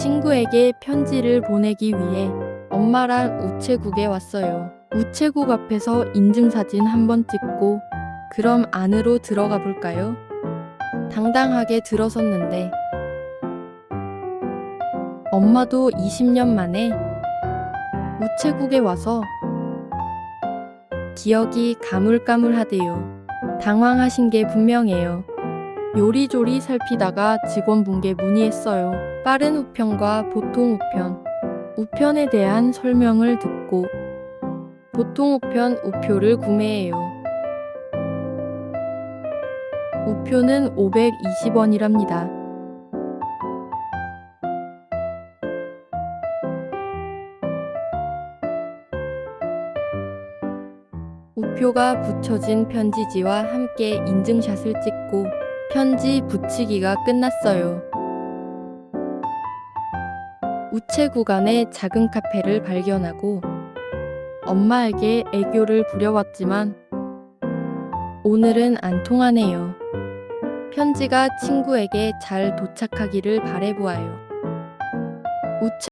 친구에게 편지를 보내기 위해 엄마랑 우체국에 왔어요. 우체국 앞에서 인증사진 한번 찍고 그럼 안으로 들어가 볼까요? 당당하게 들어섰는데 엄마도 20년 만에 우체국에 와서 기억이 가물가물하대요. 당황하신 게 분명해요. 요리조리 살피다가 직원분께 문의했어요. 빠른 우편과 보통 우편. 우편에 대한 설명을 듣고 보통 우편 우표를 구매해요. 우표는 520원이랍니다. 우표가 붙여진 편지지와 함께 인증샷을 찍고 편지 붙이기가 끝났어요. 우체국 안에 작은 카페를 발견하고 엄마에게 애교를 부려왔지만 오늘은 안 통하네요. 편지가 친구에게 잘 도착하기를 바래보아요. 우체